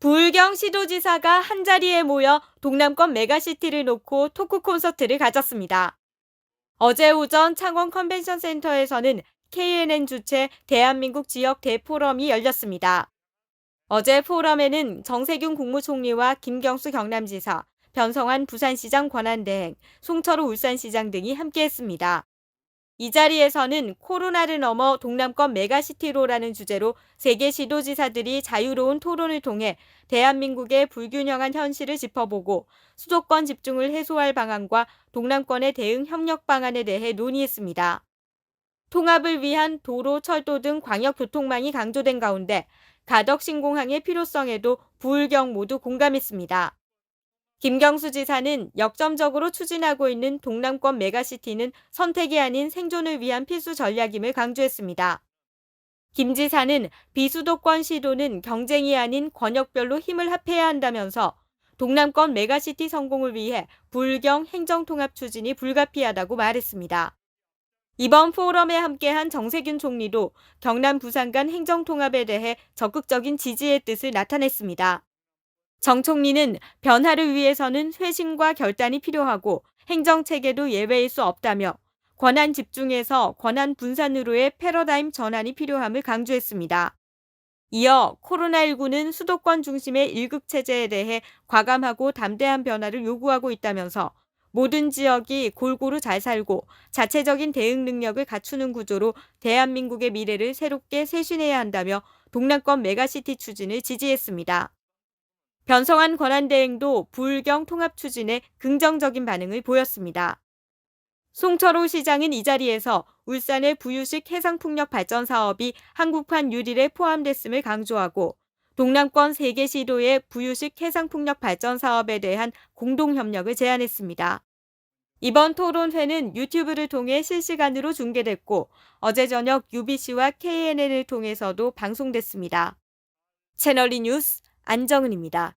부울경 시도지사가 한자리에 모여 동남권 메가시티를 놓고 토크 콘서트를 가졌습니다. 어제 오전 창원 컨벤션 센터에서는 KNN 주최 대한민국 지역 대포럼이 열렸습니다. 어제 포럼에는 정세균 국무총리와 김경수 경남지사, 변성환 부산시장 권한대행, 송철호 울산시장 등이 함께했습니다. 이 자리에서는 코로나를 넘어 동남권 메가시티로라는 주제로 세계 시도지사들이 자유로운 토론을 통해 대한민국의 불균형한 현실을 짚어보고 수도권 집중을 해소할 방안과 동남권의 대응 협력 방안에 대해 논의했습니다. 통합을 위한 도로, 철도 등 광역 교통망이 강조된 가운데 가덕 신공항의 필요성에도 부울경 모두 공감했습니다. 김경수 지사는 역점적으로 추진하고 있는 동남권 메가시티는 선택이 아닌 생존을 위한 필수 전략임을 강조했습니다. 김 지사는 비수도권 시도는 경쟁이 아닌 권역별로 힘을 합해야 한다면서 동남권 메가시티 성공을 위해 불경 행정통합 추진이 불가피하다고 말했습니다. 이번 포럼에 함께한 정세균 총리도 경남 부산 간 행정통합에 대해 적극적인 지지의 뜻을 나타냈습니다. 정 총리는 변화를 위해서는 회심과 결단이 필요하고 행정체계도 예외일 수 없다며 권한 집중에서 권한 분산으로의 패러다임 전환이 필요함을 강조했습니다. 이어 코로나19는 수도권 중심의 일극체제에 대해 과감하고 담대한 변화를 요구하고 있다면서 모든 지역이 골고루 잘 살고 자체적인 대응 능력을 갖추는 구조로 대한민국의 미래를 새롭게 쇄신해야 한다며 동남권 메가시티 추진을 지지했습니다. 변성한 권한 대행도 불경 통합 추진에 긍정적인 반응을 보였습니다. 송철호 시장은 이 자리에서 울산의 부유식 해상풍력 발전 사업이 한국판 유릴에 포함됐음을 강조하고 동남권 3개 시도의 부유식 해상풍력 발전 사업에 대한 공동협력을 제안했습니다. 이번 토론회는 유튜브를 통해 실시간으로 중계됐고 어제 저녁 UBC와 KNN을 통해서도 방송됐습니다. 채널이 뉴스 안정은입니다.